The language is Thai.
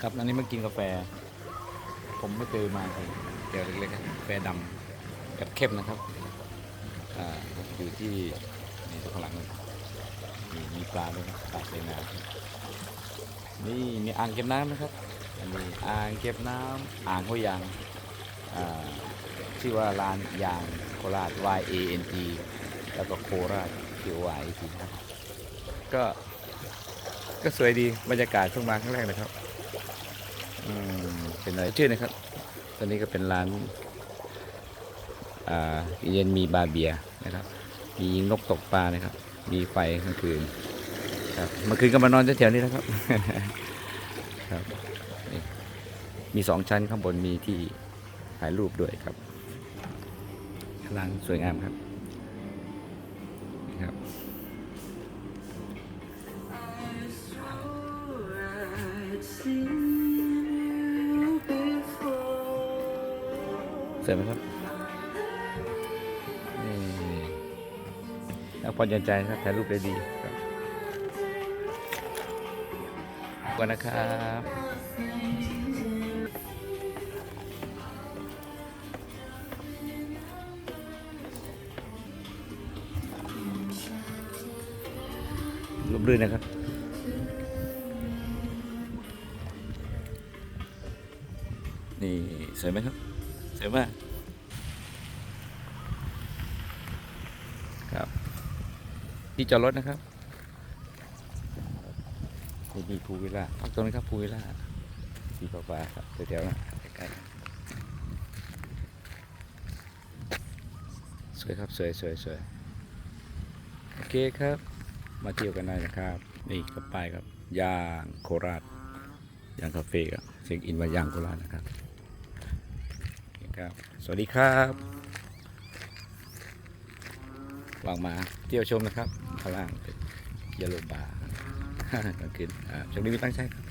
ครับอันนี้มากินกาแฟ ผมไม่เคยมาเลยเดี๋ยวเล็กๆครับกาแฟดำกับเข้มนะครับอ่าอยู่ที่นี่ตัวข้างหลังเลยนี่มีปลาด้วยปลาใส่น้ำนี่มีอ่างเก็บน้ำนะครับอันนี้อ่างเก็บน้ำอ่างห้วยยางอ่าชื่อว่าร้านยางโคราช Y A N G แล้วก็โคราช Q Y T ครับก็ก็สวยดีบรรยากาศช่วงมาครั้งแรกนะครับ อืมเป็นอะไรชื่อนะครับ ตอนนี้ก็เป็นร้านอ่าเย็นมีบาร์เบียนะครับ มีนกตกปลานะครับ มีไฟกลางคืนครับเมื่อคืนก็มานอนแถวๆนี้นะครับ ครับ มีสองชั้นข้างบนมีที่ถ่ายรูปด้วยครับร้านสวยงามครับ สวยไหมครับนี่นักพอใจใจครับถ่ายรูปได้ดีครับขอบคุณนะครับรูปรื่นนะครับนี่สวยไหมครับ สวยมากครับที่จอดรถนะครับนี่มีภูวิลล่าพักตรงนี้ครับภูวิลล่าสีฟ้าๆครับแถวๆนะใกล้ๆสวยครับสวยสวยสวยโอเคครับ มาเที่ยวกันได้นะครับ นี่ก็ไปครับย่างโคราชย่างคาเฟ่ครับเสียงอินว่าย่างโคราชนะครับ ครับ สวัสดีครับวางมาเที่ยวชมนะครับข้างล่างเป็นยาโลบาร์กลางคืนอ่าช่วงนี้มีตั้งใช่ครับ